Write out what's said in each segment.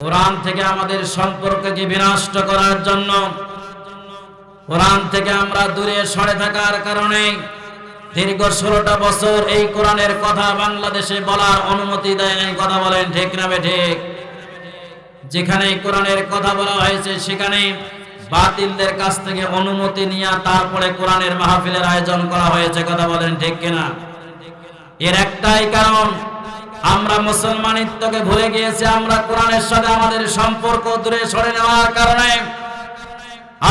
কোরআন থেকে আমাদের সম্পর্ককে বিনষ্ট করার জন্য, কোরআন থেকে আমরা দূরে সরে থাকার কারণে দীর্ঘ ষোলোটা বছর এই কোরআনের কথা বাংলাদেশে বলার অনুমতি দেয় কথা বলেন ঠিক না ঠিক? যেখানে কোরআনের কথা বলা হয়েছে সেখানে বাতিলদের কাছ থেকে অনুমতি নিয়ে তারপরে কোরআনের মাহফিলের আয়োজন করা হয়েছে। কথা বলেন ঠিক কিনা? এর একটাই কারণ আমরা মুসলমানিত্বকে ভুলে গিয়েছি, আমরা কোরআনের সাথে আমাদের সম্পর্ক দূরে সরে নেওয়ার কারণে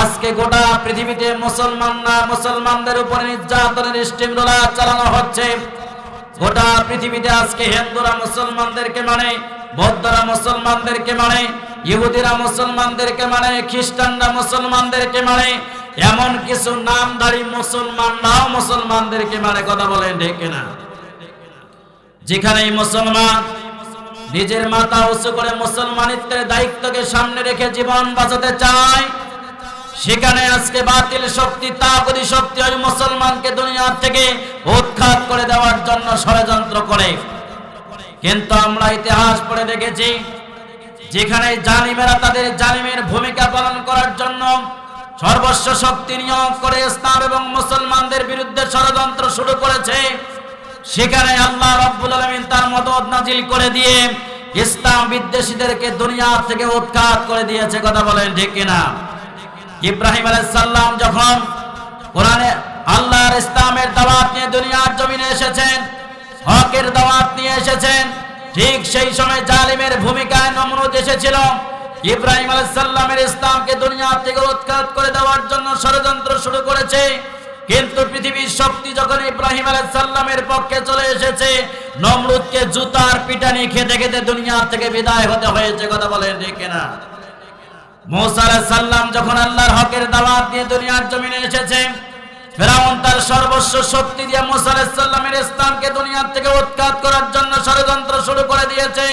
আজকে গোটা পৃথিবীতে মুসলমানরা মুসলমানদের উপরে নির্যাতনের স্টিম স্টিমরোলা চালানো হচ্ছে। গোটা পৃথিবীতে আজকে হিন্দুরা মুসলমানদেরকে মানে বৌদ্ধরা মুসলমানদেরকে মানে ইহুদিরা মুসলমানদেরকে মানে খ্রিস্টানরা মুসলমানদেরকে মানে এমন কিছু নামধারী মুসলমানরাও মুসলমানদেরকে মানে কথা বলেন ডেকে না যেখানে মুসলমান নিজের মাথা উঁচু করে মুসলমানিত্বের দায়িত্বকে সামনে রেখে জীবন বাঁচাতে চায়, সেখানে আজকে বাতিল শক্তি, তাগদি শক্তি ওই মুসলমানকে দুনিয়ার থেকে উৎখাত করে দেওয়ার জন্য ষড়যন্ত্র করে। কিন্তু আমরা ইতিহাস পড়ে দেখেছি, যেখানে জালিমেরা তাদের জালিমের ভূমিকা পালন করার জন্য সর্বস্ব শক্তি নিয়োগ করে ইসলাম এবং মুসলমানদের বিরুদ্ধে ষড়যন্ত্র শুরু করেছে। সেখানে আল্লাহ রাব্বুল আলামিন তার মদদ নাজিল করে দিয়ে ইসলাম বিদ্বেষীদেরকে দুনিয়া থেকে উৎখাত করে দিয়েছে, কথা বলেন ঠিক কিনা? ইব্রাহিম আলাইহিস সালাম যখন কোরআনে আল্লাহর ইসলামের দাওয়াত নিয়ে দুনিয়ার জমিনে এসেছেন, হকের দাওয়াত নিয়ে এসেছেন, ঠিক সেই সময় জালিমের ভূমিকায় নমরুদ এসেছিল। ইব্রাহিম আলাইহিস সালামের ইসলামকে দুনিয়া থেকে উৎখাত করে দেওয়ার জন্য ষড়যন্ত্র শুরু করেছে। কিন্তু শক্তি যখন ইব্রাহিম আলাইহিস সালামের পক্ষে চলে এসেছে, নমরুদকে জুতার পিটানি খেতে খেতে দুনিয়া থেকে বিদায় হতে হয়েছে, কথা বলেন ঠিক না মুসা আলাইহিস সালাম যখন আল্লাহর হকের দাওয়াত দিয়ে দুনিয়ার জমিনে এসেছে, ফেরাউন তার সর্বস্ব শক্তি দিয়ে মুসা আলাইহিস সালামের ইসলামকে দুনিয়ার থেকে উৎখাত করার জন্য ষড়যন্ত্র শুরু করে দিয়েছে।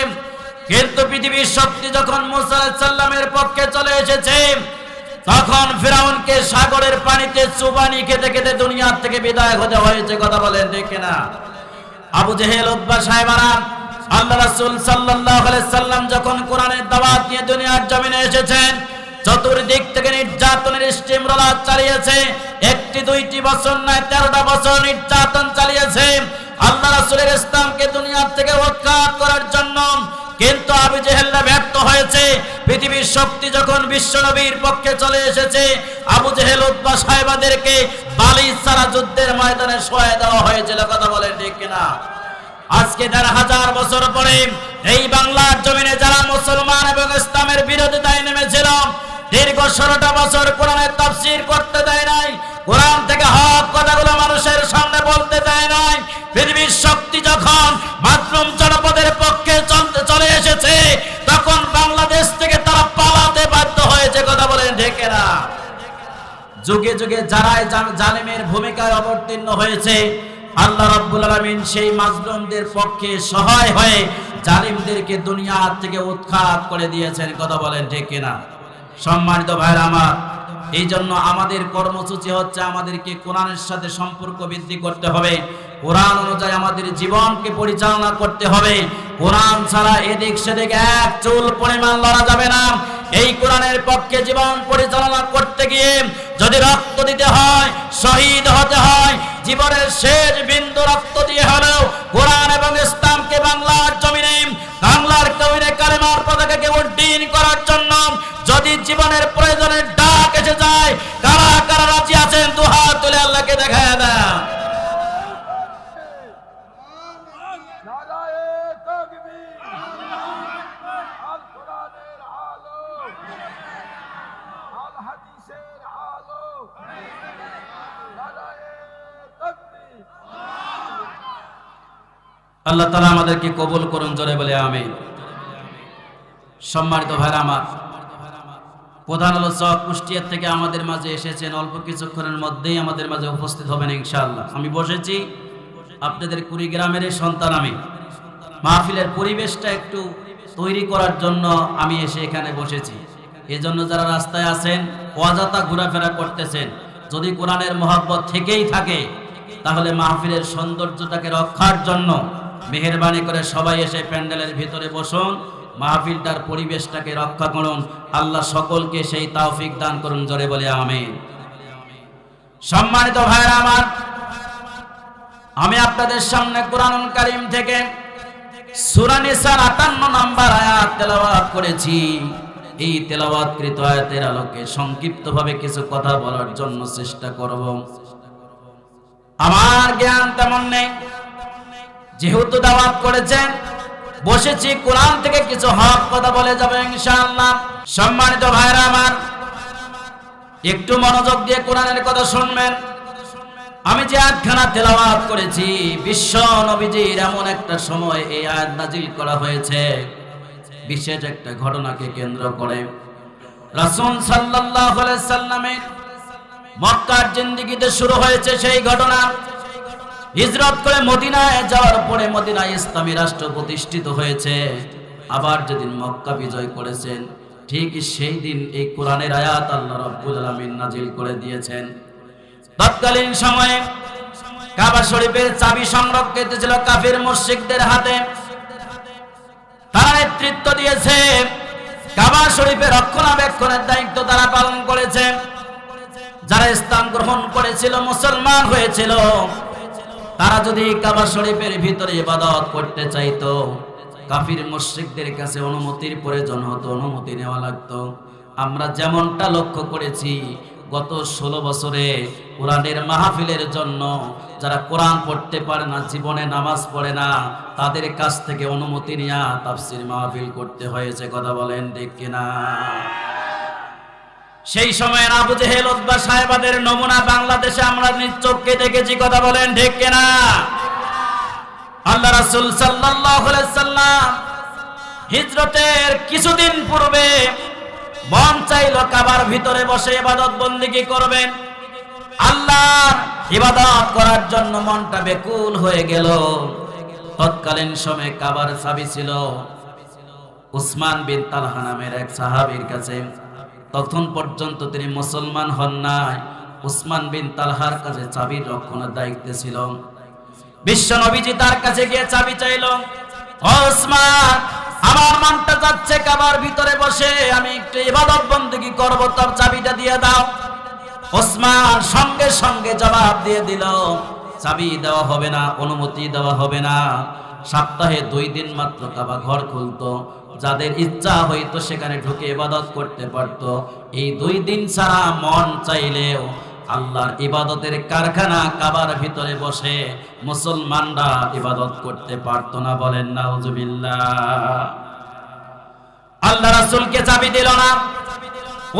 কিন্তু পৃথিবীর শক্তি যখন মুসা আলাইহিস সালামের পক্ষে চলে এসেছে তখন ফেরাউনকে সাগরের পানিতে চুবানি খেতে খেতে দুনিয়ার থেকে বিদায় হতে হয়েছে। কথা বলেন দেখে না আবু জেহেল উদ্বা আল্লাহ সাল্লাম যখন কোরআনের নিয়ে দুনিয়ার জমিনে এসেছেন, চতুর্দিক থেকে নির্যাতনের চালিয়েছে। একটি, দুইটি বছর নয়, তেরোটা বছর নির্যাতন চালিয়েছে। আল্লাহ রাসূলের ইসলামকে দুনিয়ার থেকে উৎখাত করার জন্য কিন্তু আবু ব্যর্থ হয়েছে। পৃথিবীর শক্তি যখন বিশ্বনবীর পক্ষে চলে এসেছে, আবু জেহেল উদ্বা সাহেবাদেরকে বালি সারা যুদ্ধের ময়দানে সহায় দেওয়া হয়েছিল। কথা বলেন ঠিক কিনা? আজকে দেড় হাজার বছর পরে এই বাংলার জমিনে যারা মুসলমান এবং ইসলামের বিরোধিতায় নেমেছিল, দীর্ঘ ষোলোটা বছর কোরআনের তাফসির করতে দেয় নাই, কোরআন থেকে হক কথাগুলো মানুষের সামনে বলতে দেয় নাই। পৃথিবীর শক্তি যখন মাতরুম জনপদের পক্ষে চলতে চলে এসেছে কথা বলেন ঢেকে না যুগে যুগে যারাই জালিমের ভূমিকায় অবতীর্ণ হয়েছে, আল্লাহ সেই মাজলুমদের পক্ষে সহায় হয়ে জালিমদেরকে দুনিয়া থেকে উৎখাত করে দিয়েছেন। কথা বলেন সম্মানিত ভাইরা আমার এই জন্য আমাদের কর্মসূচি হচ্ছে আমাদেরকে কোরআনের সাথে সম্পর্ক বৃদ্ধি করতে হবে। কোরআন অনুযায়ী আমাদের জীবনকে পরিচালনা করতে হবে। কোরআন ছাড়া এদিক সেদিক এক চুল পরিমাণ লড়া যাবে না। এই কোরআনের পক্ষে জীবন পরিচালনা করতে গিয়ে যদি রক্ত দিতে হয়, শহীদ হতে হয়, জীবনের শেষ বিন্দু রক্ত দিয়ে হলেও কোরআন এবং ইসলামকে বাংলার জমিনে, বাংলার কবিনে কালেমার পতাকাকে উড্ডীন করার জন্য যদি জীবনের প্রয়োজনের ডাক এসে যায় আল্লাহ তালা আমাদেরকে কবুল করুন জোরে বলে আমি সম্মানিত ভাইরা আমার, প্রধান আলোচক কুষ্টিয়ার থেকে আমাদের মাঝে এসেছেন, অল্প কিছুক্ষণের মধ্যেই আমাদের মাঝে উপস্থিত হবেন ইনশাআল্লাহ। আমি বসেছি আপনাদের কুড়িগ্রামের সন্তান আমি। মাহফিলের পরিবেশটা একটু তৈরি করার জন্য আমি এসে এখানে বসেছি। এই জন্য যারা রাস্তায় আছেন, অযথা ঘোরাফেরা করতেছেন, যদি কোরআনের মহব্বত থেকেই থাকে, তাহলে মাহফিলের সৌন্দর্যটাকে রক্ষার জন্য মেহরবানি করে সবাই এসে প্যান্ডেলের ভিতরে বসুন, মাহফিলটার পরিবেশটাকে রক্ষা করুন, আল্লাহ সকলকে সেই তাওফিক দান করুন, জোরে বলে আমিন। সম্মানিত ভাইরা আমার, আমি আপনাদের সামনে কোরআন কারিম থেকে সূরা নিসার 58 নাম্বার আয়াত তেলাওয়াত করেছি। এই আয়াতের আলোকে কিছু কথা বলার জন্য চেষ্টা করব। আমার জ্ঞান তেমন নেই। যেহেতু দাওয়াত করেছেন, বসেছি, কোরআন থেকে কিছু হক কথা বলে যাবে ইনশাআল্লাহ। সম্মানিত ভাইরা আমার, একটু মনোযোগ দিয়ে কোরআনের কথা শুনবেন। আমি যে আয়াতখানা তেলাওয়াত করেছি, বিশ্ব নবীজির এমন একটা সময় এই আয়াত নাজিল করা হয়েছে। বিশেষ একটা ঘটনাকে কেন্দ্র করে রাসূল সাল্লাল্লাহু আলাইহি সাল্লামের মক্কার জিন্দেগিতে শুরু হয়েছে সেই ঘটনা। হিজরত করে মদিনায় যাওয়ার পরে মদিনায় ইসলামী রাষ্ট্র প্রতিষ্ঠিত হয়েছে। আবার যেদিন মক্কা বিজয় করেছেন, ঠিক সেই দিন এই কোরআনের আয়াত আল্লাহ রাব্বুল আলামিন নাজিল করে দিয়েছেন। তৎকালীন সময়ে কাবা শরীফের চাবি সংরক্ষিত ছিল কাফির মুশরিকদের হাতে। তারা নেতৃত্ব দিয়েছে। কাবা শরীফের রক্ষণাবেক্ষণের দায়িত্ব তারা পালন করেছে। যারা ইসলাম গ্রহণ করেছিল, মুসলমান হয়েছিল। তারা যদি কাবা শরীফের ভিতরে ইবাদত করতে চাইতো, কাফির মুশরিকদের কাছে অনুমতির প্রয়োজন হতো, অনুমতি নেওয়া লাগতো। আমরা যেমনটা লক্ষ্য করেছি, গত ষোলো বছরে কোরআনের মাহফিলের জন্য যারা কোরআন পড়তে পারে না, জীবনে নামাজ পড়ে না, তাদের কাছ থেকে অনুমতি নিয়ে তাফসির মাহফিল করতে হয়েছে, কথা বলেন ঠিক কিনা? সেই সময়ের আবু জেহেল উদ্বা সাহেবাদের নমুনা বাংলাদেশে আমরা নিজ চোখকে দেখেছি, কথা বলেন ঠিক কিনা? আল্লাহ রাসূল সাল্লাম হিজরতের কিছুদিন পূর্বে মন চাইল কাবার ভিতরে বসে ইবাদত বন্দিগি করবেন। আল্লাহ ইবাদত করার জন্য মনটা বেকুল হয়ে গেল। তৎকালীন সময়ে কাবার চাবি ছিল। উসমান বিন তালহা নামের এক সাহাবীর কাছে তখন পর্যন্ত তিনি মুসলমান হন নাই। উসমান বিন তালহার কাছে চাবির রক্ষণের দায়িত্বে ছিল। বিশ্ব নবীজি তার কাছে গিয়ে চাবি চাইল আমার মনটা যাচ্ছে কাবার ভিতরে বসে, আমি একটু ইবাদত বন্দী করব, তোর চাবিটা দিয়ে দাও। ওসমান সঙ্গে সঙ্গে জবাব দিয়ে দিল, চাবি দেওয়া হবে না, অনুমতি দেওয়া হবে না। সপ্তাহে দুই দিন মাত্র কাবা ঘর খুলতো। যাদের ইচ্ছা হইতো সেখানে ঢুকে ইবাদত করতে পারতো। এই দুই দিন ছাড়া মন চাইলেও আল্লাহর ইবাদতের কারখানা কাবার ভিতরে বসে মুসলমানরা ইবাদত করতে পারতো না বলেন নাউজুবিল্লাহ। আল্লাহ রাসূলকে চাবি দিল না।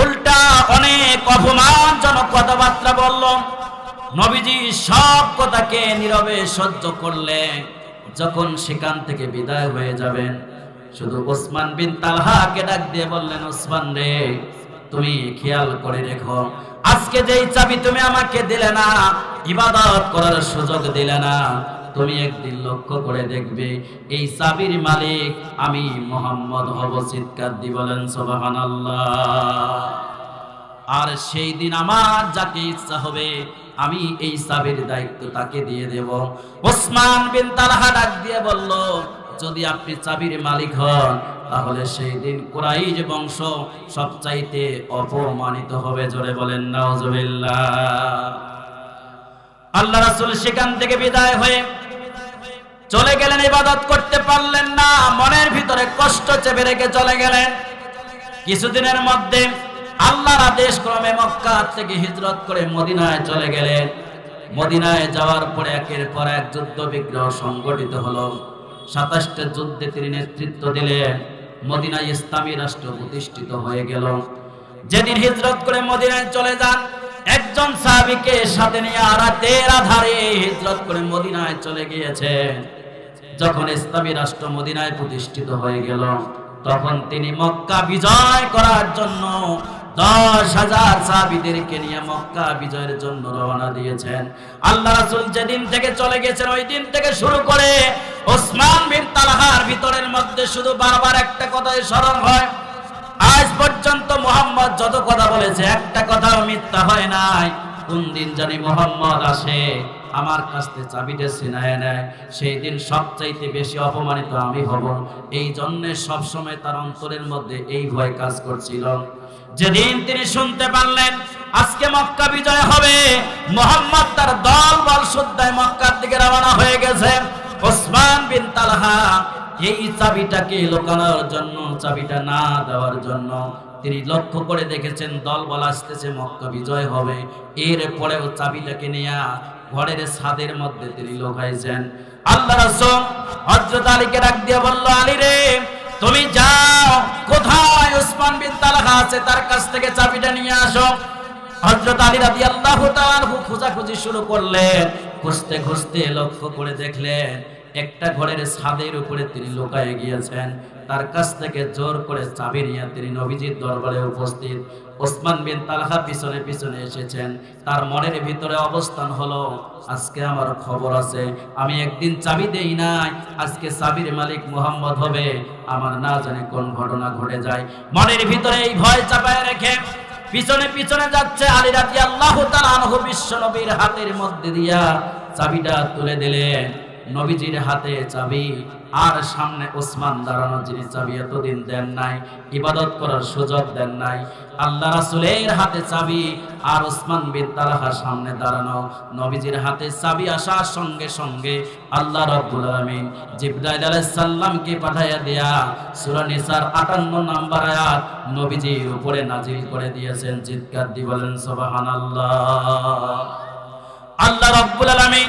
উল্টা অনেক অপমানজনক কথাবার্তা বলল। নবীজি সব কথাকে নীরবে সহ্য করলেন। যখন সেখান থেকে বিদায় হয়ে যাবেন, শুধু ওসমান বিন তালহাকে ডাক দিয়ে বললেন, ওসমান রে, তুমি খেয়াল করে রেখো, আজকে যেই চাবি তুমি আমাকে দিলে না, ইবাদত করার সুযোগ দিলে না, তুমি একদিন লক্ষ্য করে দেখবে, এই চাবির মালিক আমি মোহাম্মদ হব চিৎকার দি বলেন, সুবহানাল্লাহ। আর সেই দিন আমার যাকে ইচ্ছা হবে আমি এই চাবির দায়িত্ব তাকে দিয়ে দেব। ওসমান বিন তালহা ডাক দিয়ে বলল, যদি আপনি চাবির মালিক হন, তাহলে সেই দিন কুরাইশ বংশ সবচাইতে অপমানিত হবে। জোরে বলেন, নাউজুবিল্লাহ। আল্লাহ রাসূল সেখান থেকে বিদায় হয়ে চলে গেলেন, ইবাদত করতে পারলেন না, মনের ভিতরে কষ্ট চেপে রেখে চলে গেলেন। কিছুদিনের মধ্যে আল্লাহর আদেশ ক্রমে মক্কা থেকে হিজরত করে মদিনায় চলে গেলেন। মদিনায় যাওয়ার পরে একের পর এক যুদ্ধ বিগ্রহ সংগঠিত হলো। সাতাশটা যুদ্ধে তিনি নেতৃত্ব দিলেন। মদিনায় ইসলামী রাষ্ট্র প্রতিষ্ঠিত হয়ে গেল। যেদিন হিজরত করে মদিনায় চলে যান, একজন সাহাবীকে সাথে নিয়ে রাতের আধারে হিজরত করে মদিনায় চলে গিয়েছেন। যখন ইসলামী রাষ্ট্র মদিনায় প্রতিষ্ঠিত হয়ে গেল, তখন তিনি মক্কা বিজয় করার জন্য দশ হাজার সাহাবিদেরকে নিয়ে মক্কা বিজয়ের জন্য রওনা দিয়েছেন। আল্লাহ রাসূল যেদিন থেকে চলে গেছেন, ওই দিন থেকে শুরু করে ওসমান বিন তালহার ভিতরের মধ্যে শুধু বারবার একটা কথাই স্মরণ হয়। আজ পর্যন্ত মোহাম্মদ যত কথা বলেছে, একটা কথাও মিথ্যা হয় নাই। কোন দিন জানি মোহাম্মদ আসে, আমার কাছ থেকে চাবিটা নেয়। সেই দিন সবচাইতে বেশি অপমানিত আমি হব। এই জন্যে সবসময় তার অন্তরের মধ্যে এই ভয় কাজ করছিল। যেদিন তিনি শুনতে পারলেন, আজকে মক্কা বিজয় হবে, মোহাম্মদ তার দল বল শুদ্ধায় মক্কার দিকে রওনা হয়ে গেছে। ওসমান বিন তালহা এই চাবিটাকে লোকানোর জন্য, চাবিটা না দেওয়ার জন্য তিনি লক্ষ্য করে দেখেছেন, দল বল আসতেছে, মক্কা বিজয় হবে। এর পরেও চাবিটাকে নিয়ে ঘরের ছাদের মধ্যে তিনি লোকাইছেন। আল্লাহ রাসূল হযরত আলীকে ডাক দিয়ে বলল, আলী রে তুমি যাও, কোথায় উসমান বিন তালহা আছে তার কাছ থেকে চাবিটা নিয়ে আসো। হযরত আলী রাদিয়াল্লাহু তাআলা খোঁজাখুঁজি শুরু করলেন, খুঁজতে খুঁজতে লক্ষ্য করে দেখলেন একটা ঘরের ছাদের উপরে তিনি লুকায়ে গিয়েছেন। তার কাছ থেকে জোর করে চাবি নিয়ে তিনি নবীজির দরবারে উপস্থিত। ওসমান বিন তালহা পিছনে পিছনে এসেছেন। তার মনের ভিতরে অবস্থান হলো, আজকে আমার খবর আছে, আমি একদিন চাবি দেই নাই, আজকে চাবির মালিক মোহাম্মদ হবে, আমার না জানি কোন ঘটনা ঘটে যায়। মনের ভিতরে এই ভয় চাপায় রেখে পিছনে পিছনে যাচ্ছে আলী রাজি আল্লাহ তাআলা বিশ্ব নবীর হাতের মধ্যে দিয়া চাবিটা তুলে দিলেন। নবীজির হাতে চাবি, আর সামনে ওসমান দাঁড়ানো যিনি চাবি এতদিন দেন নাই, ইবাদত করার সুযোগ দেন নাই। আল্লাহ রাসূলের হাতে চাবি, আর ওসমান বিন তালহার সামনে দাঁড়ানো। নবীজির হাতে চাবি আসার সঙ্গে সঙ্গে আল্লাহ রাব্বুল আলামিন জিবরাইল আলাইহিস সালামকে পাঠাইয়া দেয়া সূরা নিসার 58 নাম্বার আয়াত নবীজির উপরে নাজিল করে দিয়েছেন। চিৎকার দিয়ে বলেন, সুবহানাল্লাহ। আল্লাহ রাব্বুল আলামিন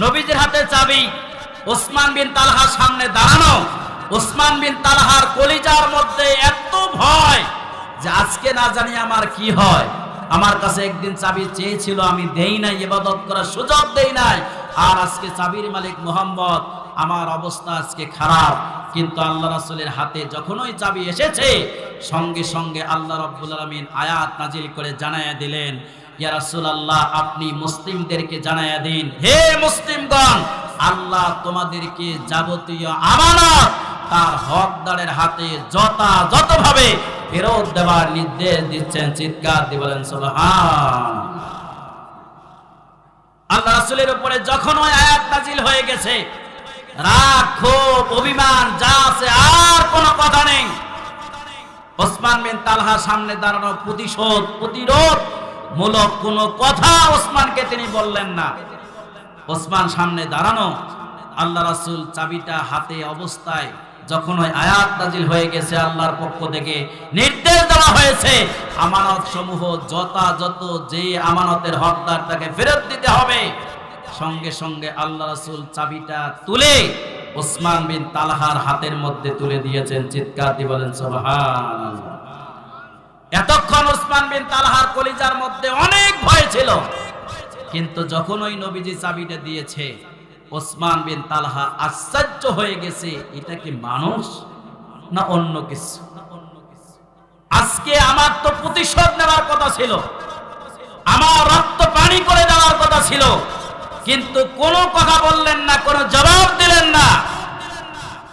নবীজির হাতে চাবি। ওসমান বিন তালহার সামনে দাঁড়ানো। ওসমান বিন তালহার কলিজার মধ্যে এত ভয় যে আজকে না জানি আমার কি হয়। আমার কাছে একদিন চাবি চেয়েছিল, আমি দেই নাই, ইবাদত করার সুযোগ দেই নাই। আর আজকে চাবির মালিক মোহাম্মদ, আমার অবস্থা আজকে খারাপ। কিন্তু আল্লাহ রাসূলের হাতে যখনই চাবি এসেছে, সঙ্গে সঙ্গে আল্লাহ রাব্বুল আলামিন আয়াত নাজিল করে জানায়া দিলেন আপনি মুসলিমদেরকে জানায়া দিন। হে মুসলিমগণ, আল্লাহ তোমাদেরকে যাবতীয় আমানত তার হকদারের হাতে যথাযথভাবে ফেরত দেওয়ার নির্দেশ দিচ্ছেন, চিৎকার দিয়ে বলেন আল্লাহ রাসূলের উপরে যখন ওই আয়াত নাজিল হয়ে গেছে, রাগ, ক্ষোভ, অভিমান, যা আছে আর কোনো কথা নেই। ওসমান বিন তালহা সামনে দাঁড়ানো প্রতিশোধ, প্রতিরোধ মূলক কোনো কথা ওসমানকে তিনি বললেন না। ওসমান সামনে দাঁড়ানো। আল্লাহ রাসুল চাবিটা হাতে অবস্থায় যখন ওই আয়াত নাজিল হয়ে গেছে আল্লাহর পক্ষ থেকে নির্দেশ দেওয়া হয়েছে আমানত সমূহ যথাযথ যে আমানতের হকদার তাকে ফেরত দিতে হবে। সঙ্গে সঙ্গে আল্লাহ রাসুল চাবিটা তুলে ওসমান বিন তালহার হাতের মধ্যে তুলে দিয়েছেন। চিৎকার দিয়ে বলেন, সুবহানাল্লাহ। এতক্ষণ ওসমান বিন তালহার কলিজার মধ্যে অনেক ভয় ছিল। কিন্তু যখন ওই নবীজি চাবিটা দিয়েছে ওসমান বিন তালহা আশ্চর্য হয়ে গেছে, এটা কি মানুষ না অন্য কিছু? আজকে আমার তো প্রতিশোধ নেওয়ার কথা ছিল। আমার রক্ত পানি করে দেওয়ার কথা ছিল। কিন্তু কোনো কথা বললেন না, কোনো জবাব দিলেন না।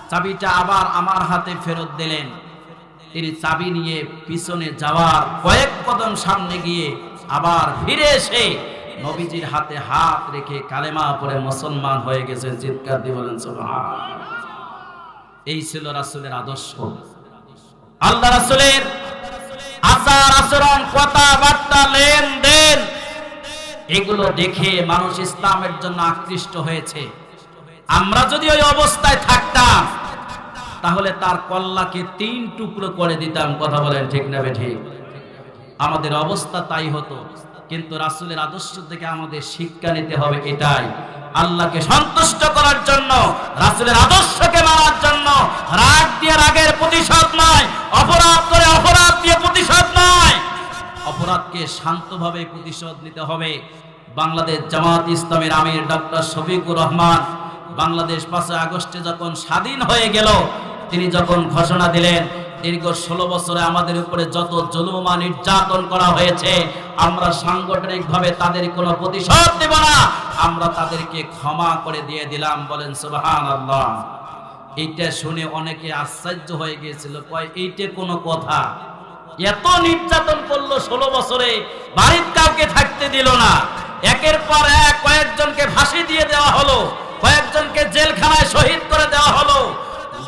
চাবিটা আবার আমার হাতে ফেরত দিলেন। তিনি চাবি নিয়ে পিছনে যাওয়ার কয়েক কদম সামনে গিয়ে আবার ফিরে এসে নবীজির হাতে হাত রেখে কালেমা পরে মুসলমান হয়ে গেছে, চিৎকার দিয়ে বলেন এই ছিল রাসূলের আদর্শ। আল্লাহ রাসূলের আচার আচরণ, কথাবার্তা, লেনদেন, এগুলো দেখে মানুষ ইসলামের জন্য আকৃষ্ট হয়েছে। আমরা যদি ওই অবস্থায় থাকতাম তাহলে তার কল্লাকে তিন টুকরো করে দিতাম, কথা বলেন ঠিক না ঠিক? আমাদের অবস্থা তাই হতো, কিন্তু রাসুলের আদর্শ থেকে আমাদের শিক্ষা নিতে হবে এটাই। আল্লাহকে সন্তুষ্ট করার জন্য, রাসূলের আদর্শকে মানার জন্য, রাগ দিয়ে রাগের প্রতিশোধ নয়, অপরাধ করে অপরাধ দিয়ে প্রতিশোধ নয়। অপরাধকে শান্তভাবে প্রতিশোধ নিতে হবে। বাংলাদেশ জামাত ইসলামের আমির ডক্টর শফিকুর রহমান, বাংলাদেশ পাঁচই আগস্টে যখন স্বাধীন হয়ে গেল তিনি যখন ঘোষণা দিলেন, দীর্ঘ ষোলো বছরে আমাদের উপরে যত জুলুমা নির্যাতন করা হয়েছে, আমরা সাংগঠনিকভাবে তাদের কোনো প্রতিশোধ দেব না। আমরা তাদেরকে ক্ষমা করে দিয়ে দিলাম, বলেন সুবহান আল্লাহ এইটা শুনে অনেকে আশ্চর্য হয়ে গিয়েছিল, কয়, এইটা কোনো কথা? এত নির্যাতন করল ষোলো বছরে, বাড়ির কাউকে থাকতে দিল না। একের পর এক কয়েকজনকে ফাঁসি দিয়ে দেওয়া হলো, কয়েকজনকে জেলখানায় শহীদ করে দেওয়া হলো।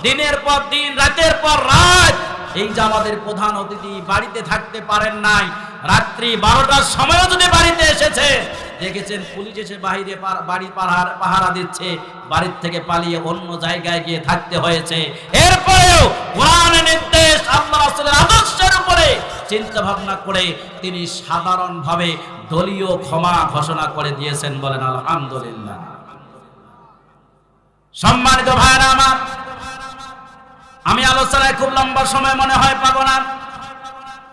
দিনের পর দিন, রাতের পর রাত, এই যে আমাদের প্রধান অতিথি বাড়িতে থাকতে পারেন নাই, রাত্রি বারোটার সময়ও যদি বাড়িতে এসেছে, দেখেছেন পুলিশ এসে বাহিরে বাড়ি পাহারা পাহারা দিচ্ছে, বাড়ির থেকে পালিয়ে অন্য জায়গায় গিয়ে থাকতে হয়েছে। এরপরেও কোরআনের নির্দেশ আল্লাহ রাসূলের আদর্শের উপরে চিন্তা ভাবনা করে তিনি সাধারণভাবে দলীয় ক্ষমা ঘোষণা করে দিয়েছেন বলেন, আলহামদুলিল্লাহ। সম্মানিত ভাইরা আমার আমি আলোচনায় খুব লম্বা সময় মনে হয় পাবো না।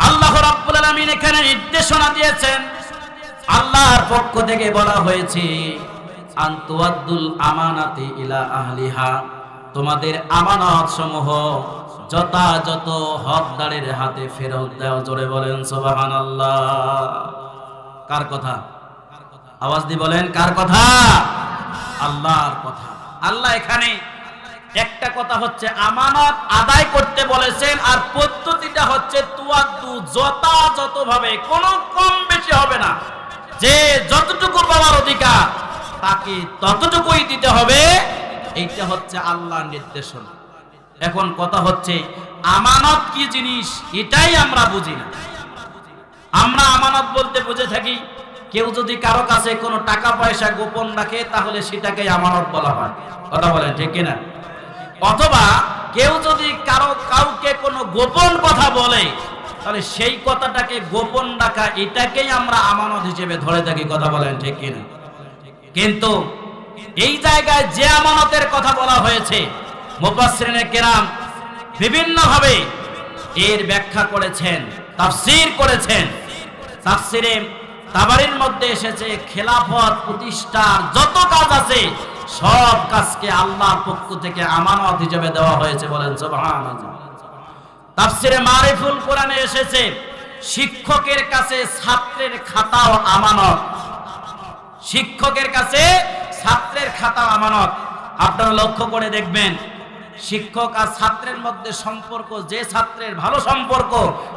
আল্লাহ রাব্বুল আলামিন এখানে নির্দেশনা দিয়েছেন। আল্লাহর পক্ষ থেকে বলা হয়েছে, আন্তুয়াদ্দুল আমানাতি ইলা আহলিহা। তোমাদের আমানত সমূহ যথাযথ হকদারের হাতে ফেরত দেওয়া জোরে বলেন সুবহানাল্লাহ। কার কথা? আওয়াজ দিয়ে বলেন, কার কথা? আল্লাহর কথা। আল্লাহ এখানে একটা কথা হচ্ছে, আমানত আদায় করতে বলেছেন, আর পদ্ধতিটা হচ্ছে তুয়াদ্দু যথাযথ ভাবে কোনো কম বেশি হবে না। যে যতটুকু পাওয়ার অধিকার, তাকে ততটুকুই দিতে হবে, এইটা হচ্ছে আল্লাহর নির্দেশনা। এখন কথা হচ্ছে, আমানত কি জিনিস, এটাই আমরা বুঝি না। আমরা আমানত বলতে বুঝে থাকি, কেউ যদি কারও কাছে কোনো টাকা পয়সা গোপন রাখে, তাহলে সেটাকে আমানত বলা হয়। কথা বলেন, ঠিক কিনা? অথবা কেউ যদি কারও, কাউকে কোনো গোপন কথা বলে, তাহলে সেই কথাটাকে গোপন রাখা, এটাকেই আমরা আমানত হিসেবে ধরে থাকি, কথা বলেন ঠিক কিনা? কিন্তু এই জায়গায় যে আমানতের কথা বলা হয়েছে, মুফাসসিরিনে কেরাম বিভিন্নভাবে এর ব্যাখ্যা করেছেন, তাফসীর করেছেন। তাফসীরে তাবারির মধ্যে এসেছে, খেলাফত প্রতিষ্ঠার যত কাজ আছে সব কাজকে আল্লাহর পক্ষ থেকে আমানত হিসেবে দেওয়া হয়েছে বলেন সুবহানাল্লাহ। তাফসিরে মারিফুল কোরআনে এসেছে, শিক্ষকের কাছে ছাত্রের খাতাও আমানত। শিক্ষকের কাছে ছাত্রের খাতা আমানত। আপনারা লক্ষ্য করে দেখবেন, শিক্ষক আর ছাত্রের মধ্যে সম্পর্ক, যে ছাত্রের ভালো সম্পর্ক,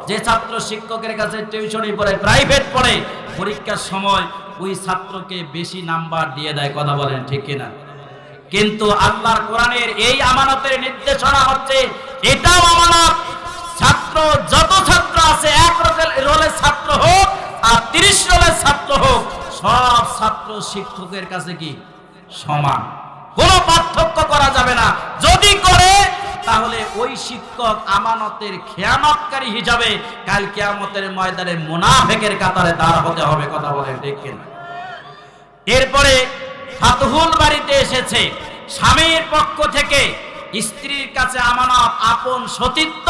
যে ছাত্র শিক্ষকের কাছে টিউশনি পড়ে প্রাইভেট পড়ে, পরীক্ষার সময় ওই ছাত্রকে বেশি নাম্বার দিয়ে দেয়, কথা বলেন ঠিক কিনা? কিন্তু আল্লাহর কোরআনের এই আমানতের নির্দেশনা হচ্ছে, এটাও আমানত। ছাত্র, যত ছাত্র আছে, এক রোলের- ছাত্র হোক আর তিরিশ রোলের ছাত্র হোক, সব ছাত্র শিক্ষকের কাছে কি? সমান। কোনো পার্থক্য করা যাবে না। যদি করে তাহলে ওই শিক্ষক আমানতের খেয়ানতকারী হিসাবে কাল কেয়ামতের ময়দানে মুনাফেকের কাতারে দাঁড় হতে হবে, কথা বলে কিনা? এরপরে ফাতহুল বাড়িতে এসেছে, স্বামীর পক্ষ থেকে স্ত্রীর কাছে আমানত আপন সতীত্ব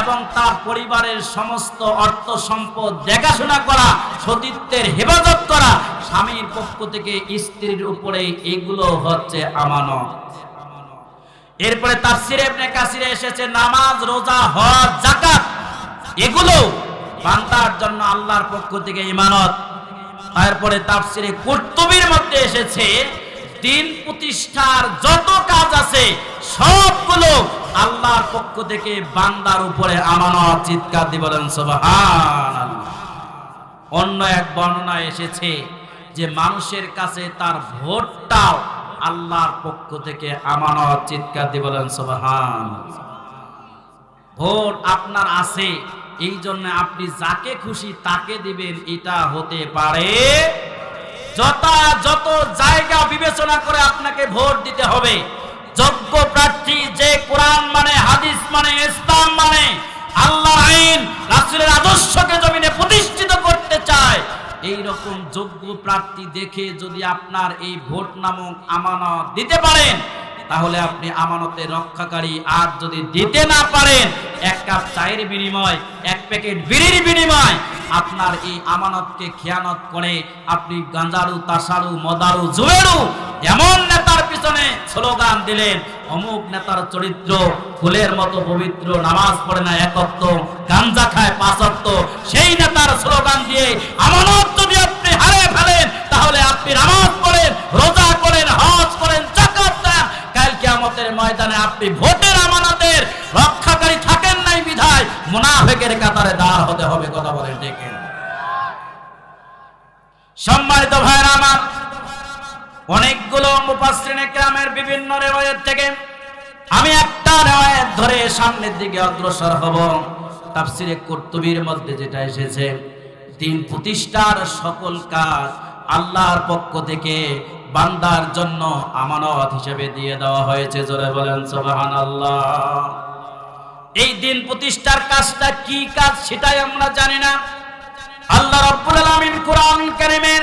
এবং তার পরিবারের সমস্ত অর্থ সম্পদ দেখাশোনা করা, সতীত্বের হেফাজত করা, স্বামীর পক্ষ থেকে স্ত্রীর উপরে এগুলো হচ্ছে আমানত। এরপরে তাফসিরে ইবনে কাসিরে এসেছে, নামাজ, রোজা, হজ, যাকাত। এগুলো বান্দার জন্য আল্লাহর পক্ষ থেকে ইমানত। তারপরে তাফসিরে কুর্তুবির মধ্যে এসেছে, দিন প্রতিষ্ঠার যত কাজ আছে, সবগুলো আল্লাহর পক্ষ থেকে বান্দার উপরে আমানত, চিৎকার দিয়ে বলেন, সুবহানাল্লাহ। অন্য এক বর্ণনা এসেছে যে, মানুষের কাছে তার ভোটটাও আল্লাহর পক্ষ থেকে আমানত, চিৎকার দিয়ে বলেন সুবহান ভোট আপনার আছে, এই জন্য আপনি যাকে খুশি তাকে দিবেন, এটা হতে পারে। জায়গা বিবেচনা করে আপনাকে ভোট দিতে হবে, যোগ্য প্রার্থী যে কোরআন মানে হাদিস মানে ইসলাম মানে আল্লাহ আইন, রাসূলের আদর্শকে জমিনে চায় এই রকম যোগ্য প্রার্থী দেখে যদি আপনার এই ভোট নামক আমানত দিতে পারেন, তাহলে আপনি আমানতের রক্ষাকারী। আর যদি দিতে না পারেন, এক কাপ চায়ের বিনিময়, এক প্যাকেট বিড়ির বিনিময়, আপনার এই আমানতকে খেয়ানত করে আপনি গাঁজারু, তাসারু, মদারু, জুয়েরু, এমন নেতার পিছনে স্লোগান দিলেন অমুক নেতার চরিত্র, ফুলের মতো পবিত্র, নামাজ পড়ে না একত্ব গাঞ্জা খায় পাঁচত্ব সেই নেতার স্লোগান দিয়ে আমানত যদি আপনি হারে ফেলেন, তাহলে আপনি নামাজ পড়েন, রোজা করেন, হজ করেন জাকাত দেন। কাল কিয়ামতের ময়দানে আপনি ভোটের আমানতের রক্ষাকারী থাকেন নাই বিধায়, মুনাফেকের কাতারে দাঁড় হতে হবে, কথা বলেন ডেকে সম্মানিত ভাইরা আমার অনেকগুলো মুফাসসিরিনে কেরামের বিভিন্ন রেওয়ায়েত থেকে আমি একটা রেওয়ায়েত ধরে সামনের দিকে অগ্রসর হব। তাফসিরে কুরতুবির মধ্যে যেটা এসেছে, দিন প্রতিষ্ঠার সকল কাজ আল্লাহর পক্ষ থেকে বান্দার জন্য আমানত হিসেবে দিয়ে দেওয়া হয়েছে। জোরে বলেন, সুবহানাল্লাহ। এই দিন প্রতিষ্ঠার কাজটা কি কাজ সেটাই আমরা জানি না। আল্লাহ রাব্বুল আলামিন কোরআন কারীমের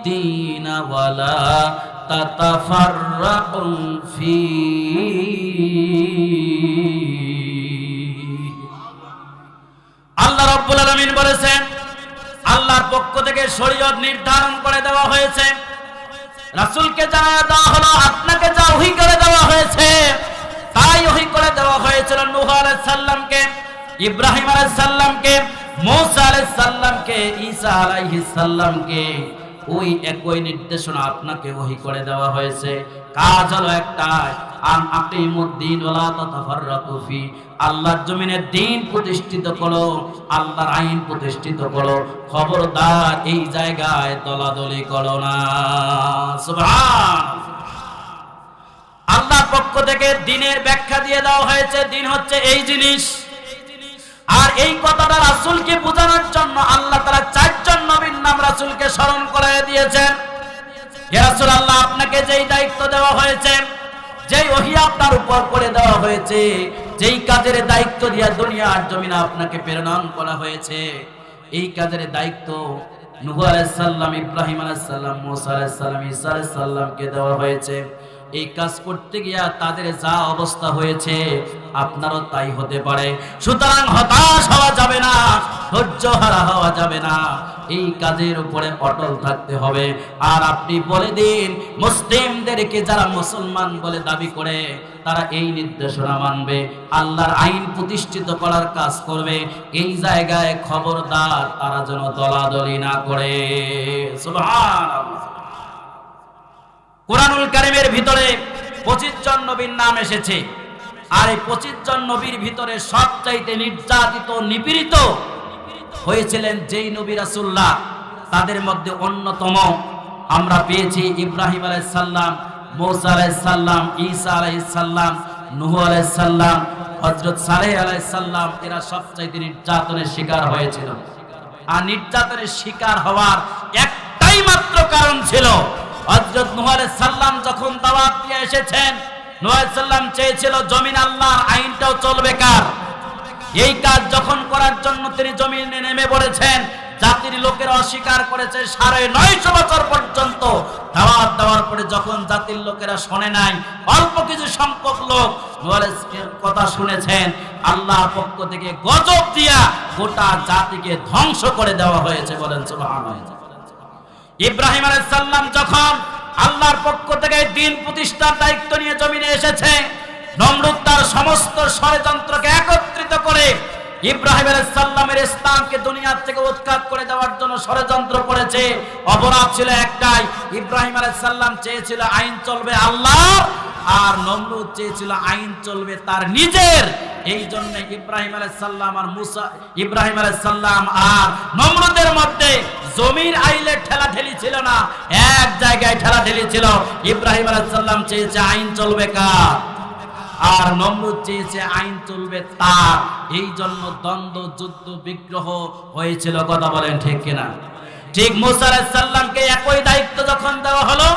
الدين ولا تتفرقوا فيه আল্লাহ রাব্বুল আলামিন বলেছেন আল্লাহর পক্ষ থেকে শরীয়ত নির্ধারণ করে দেওয়া হয়েছে রাসূলকে জানা দেওয়া হলো আপনাকে যা ওহী করে দেওয়া হয়েছে তাই ওহী করে দেওয়া হয়েছিল নূহ আলাইহিস সালামকে ইব্রাহিম আলাইহিস সালামকে মূসা আলাইহিস সালামকে ঈসা আলাইহিস সালামকে ওই একই নির্দেশনা আপনাকে ওহী করে দেওয়া হয়েছে। কাজ হলো একটাই, আন আকিমুদ্দিন ওয়ালা তাতাফাররাকু ফি, আল্লাহর জমিনে দিন প্রতিষ্ঠিত করো, আল্লাহর আইন প্রতিষ্ঠিত করো, খবরদার এই জায়গায় দলাদলি করো না। সুবহান। আল্লাহর পক্ষ থেকে দিনের ব্যাখ্যা দিয়ে দেওয়া হয়েছে, দিন হচ্ছে এই জিনিস। আর এই কথাটা রাসূলকে বোঝানোর জন্য আল্লাহ তারা চারজন নবীর নাম রাসূলকে স্মরণ করায় দিয়েছেন। হে রাসূলুল্লাহ, আপনাকে যেই দায়িত্ব দেওয়া হয়েছে, যেই ওহী আপনার উপর করে দেওয়া হয়েছে, যেই কাজের দায়িত্ব দিয়া দুনিয়ার জমিনে আপনাকে প্রেরণ করা হয়েছে, এই কাজের দায়িত্ব নূহ আলাইহিস সালাম ইব্রাহিম আলাইহিস সালাম মুসা আলাইহিস সালাম ঈসা আলাইহিস দেওয়া হয়েছে। এই কাজ করতে গিয়া তাদের যা অবস্থা হয়েছে আপনারও তাই হতে পারে। সুতরাং হতাশ হওয়া যাবে না, ধৈর্য হারা হওয়া যাবে না। এই কাজের উপরে অটল থাকতে হবে। আর আপনি বলে দিন, মুসলিমদেরকে যারা মুসলমান বলে দাবি করে, তারা এই নির্দেশনা মানবে। আল্লাহর আইন প্রতিষ্ঠিত করার কাজ করবে। এই জায়গায় খবরদার তারা যেন দলাদলি না করে। কোরআনুল কারিমের ভিতরে পঁচিশ জন নবীর নাম এসেছে। আর এই পঁচিশ জন নবীর ভিতরে সবচাইতে নির্যাতিত, নিপীড়িত হয়েছিলেন যেই নবী রাসুল্লাহ তাদের মধ্যে অন্যতম আমরা পেয়েছি ইব্রাহিম আলাইহিস সালাম মৌসা আলাইহিস সালাম ঈসা আলাইহিস সালাম নূহ আলাইহিস সালাম হযরত সালেহ আলাইহিস সালাম এরা সবচাইতে নির্যাতনের শিকার হয়েছিল। আর নির্যাতনের শিকার হওয়ার একটাই মাত্র কারণ ছিল, হযরত নূহ আলাইহিস সালাম যখন দাওয়াত দিয়ে এসেছেন আলাইহিস চেয়েছিল জমিন আল্লাহর আইনটাও চলবে কার? এই কাজ যখন করার জন্য তিনি জমিনে নেমে পড়েছেন, জাতির লোকেরা অস্বীকার করেছে সাড়ে নয়শো বছর পর্যন্ত। দাওয়াত দেওয়ার পরে যখন জাতির লোকেরা শোনে নাই, অল্প কিছু সংখ্যক লোক কথা শুনেছেন, আল্লাহর পক্ষ থেকে গজব দিয়া গোটা জাতিকে ধ্বংস করে দেওয়া হয়েছে বলেন সুবহানাল্লাহ। ইব্রাহিম আলাইহিস সালাম যখন আল্লাহর পক্ষ থেকে দিন প্রতিষ্ঠার দায়িত্ব নিয়ে জমিনে এসেছে। নমরুদ তার সমস্ত ষড়যন্ত্রকে একত্রিত করে ইব্রাহিম সালামের ইসলামকে দুনিয়ার থেকে উৎখাত করে দেওয়ার জন্য ষড়যন্ত্র করেছে। অপরাধ ছিল একটাই, ইব্রাহিম সালাম চেয়েছিল আইন চলবে আল্লাহ আর নমরুদ চেয়েছিল আইন চলবে তার নিজের। এই জন্য ইব্রাহিম আলাইহিস সালাম আর মুসা, ইব্রাহিম আলাইহিস সালাম আর নমরুদের মধ্যে জমির আইলে ঠেলা ঠেলি ছিল না, এক জায়গায় ঠেলা ঠেলি ছিল। ইব্রাহিম আলাইহিস সালাম চেয়েছে আইন চলবে কার? আর নমরুদ চেয়েছে আইন চলবে তার। এই জন্য দ্বন্দ্ব, যুদ্ধ, বিগ্রহ হয়েছিল, কথা বলেন ঠিক কিনা? ঠিক মুসা আলাইহিস সালামকে একই দায়িত্ব যখন দেওয়া হলো,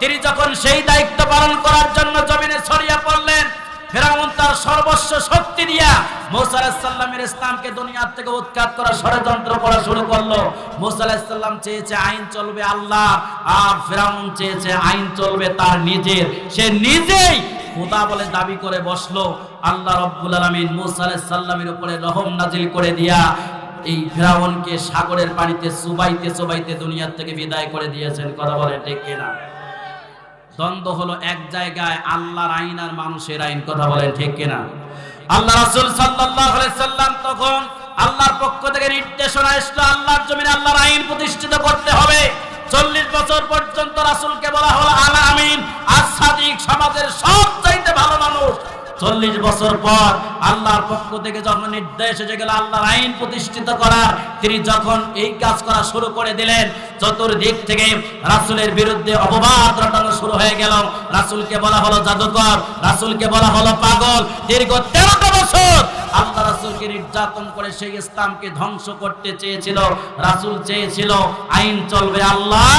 তিনি যখন সেই দায়িত্ব পালন করার জন্য জমিনে ছড়িয়ে পড়লেন ফেরাউন তার সর্বস্ব শক্তি দিয়া মুসা আলাহিসাল্লামের ইসলামকে দুনিয়ার থেকে উৎখাত করার ষড়যন্ত্র করা শুরু করল। মুসা আলাহিসাল্লাম চেয়েছে আইন চলবে আল্লাহ, আর ফেরাউন চেয়েছে আইন চলবে তার নিজের। সে নিজেই খোদা বলে দাবি করে বসল, আল্লাহ রব্বুল আলামিন মুসা আলাইহিস সাল্লামের উপরে রহম নাজিল করে দিয়া এই ফেরাউনকে সাগরের পানিতে চুবাইতে চুবাইতে দুনিয়ার থেকে বিদায় করে দিয়েছেন। কথা বলে ঠিক কিনা? দ্বন্দ্ব হলো এক জায়গায় আল্লাহর আইন আর মানুষের আইন, কথা বলেন ঠিক কিনা? আল্লাহ রাসূল সাল্লাল্লাহু আলাইহি সাল্লাম তখন আল্লাহর পক্ষ থেকে নির্দেশনা আসলো আল্লাহর জমিনে আল্লাহর আইন প্রতিষ্ঠিত করতে হবে। চল্লিশ বছর পর্যন্ত রাসূলকে বলা হলো, আল আমিন আর সাদিক সমাজের সব চাইতে ভালো মানুষ চল্লিশ বছর পর আল্লাহর পক্ষ থেকে যখন নির্দেশ এসে গেল, আল্লাহর আইন প্রতিষ্ঠিত করার, তিনি যখন এই কাজ করা শুরু করে দিলেন, চতুর্দিক থেকে রাসূলের বিরুদ্ধে অপবাদ রটানো শুরু হয়ে গেল। রাসূলকে বলা হলো জাদুকর, রাসূলকে বলা হলো পাগল। দীর্ঘ তেরোটা বছর আল্লাহ রাসূলকে নির্যাতন করে সেই ইসলামকে ধ্বংস করতে চেয়েছিল। রাসূল চেয়েছিল, আইন চলবে আল্লাহ,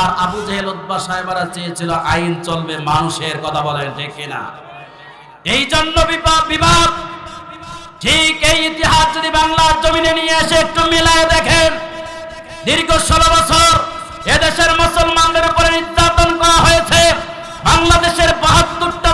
আর আবু জেহেল উদ্বা সাহেবরা চেয়েছিল, আইন চলবে মানুষের, কথা বলেন ঠিক কিনা? এই জন্য বিবাদ ঠিক এই ইতিহাস যদি বাংলার জমিনে নিয়ে এসে একটু মিলায় দেখেন, দীর্ঘ ষোলো বছর এদেশের মুসলমানদের উপরে নির্যাতন করা হয়েছে, বাংলাদেশের বাহাত্তরটা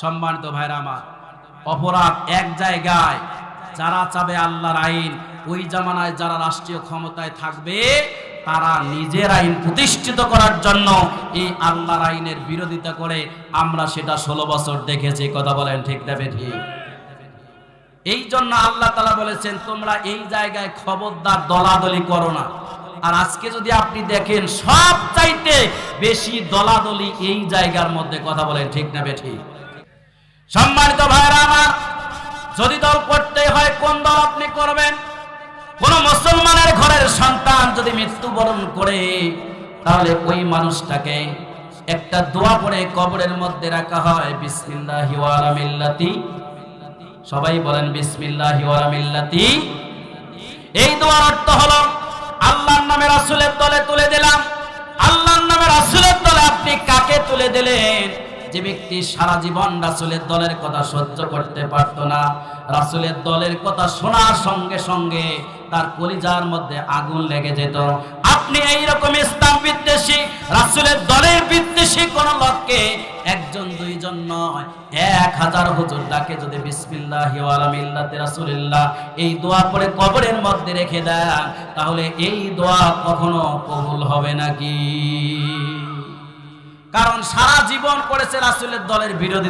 সম্মানিত ভাইরা আমার, অপরাধ এক জায়গায় যারা চাবে আল্লাহর আইন, ওই জামানায় যারা রাষ্ট্রীয় ক্ষমতায় থাকবে, তারা নিজের আইন প্রতিষ্ঠিত করার জন্য এই আল্লাহর আইনের বিরোধিতা করে আমরা সেটা ষোলো বছর দেখেছি, কথা বলেন ঠিক দেবে ঠিক এই জন্য আল্লাহ তালা বলেছেন, তোমরা এই জায়গায় খবরদার দলাদলি করো না। আর আজকে যদি আপনি দেখেন সব চাইতে বেশি দলাদলি এই জায়গার মধ্যে, কথা বলেন ঠিক না বেঠি? সম্মানিত ভাইরা আমার, যদি দল করতে হয়, কোন দল আপনি করবেন? কোন মুসলমানের ঘরের সন্তান যদি মৃত্যুবরণ করে, তাহলে ওই মানুষটাকে একটা দোয়া পড়ে কবরের মধ্যে রাখা হয়, বিসমিল্লাহি ওয়া মিল্লাতি। সবাই বলেন, বিসমিল্লাহি ওয়া মিল্লাতি। এই দোয়ার অর্থ হলো, আল্লাহর নামে রাসূলের দলে তুলে দিলাম। আল্লাহর নামে রাসূলের দলে আপনি কাকে তুলে দিলেন? যে ব্যক্তি সারা জীবন রাসূলের দলের কথা সহ্য করতে পারত না, রাসূলের দলের কথা শোনার সঙ্গে সঙ্গে তার কলিজার মধ্যে আগুন লেগে যেত। আপনি এই রকম ইসলাম বিদ্বেষী, রাসূলের দলের বিদ্বেষী কোন লোককে একজন, দুইজন নয়, এক হাজার হুজুর ডাকে যদি বিসমিল্লাহি ওয়া আলা মিল্লাতি রাসূলিল্লাহ, এই দোয়া পড়ে কবরের মধ্যে রেখে দেন, তাহলে এই দোয়া কখনো কবুল হবে নাকি কারণ সারা জীবন করেছে রাসুলের দলের বিরোধী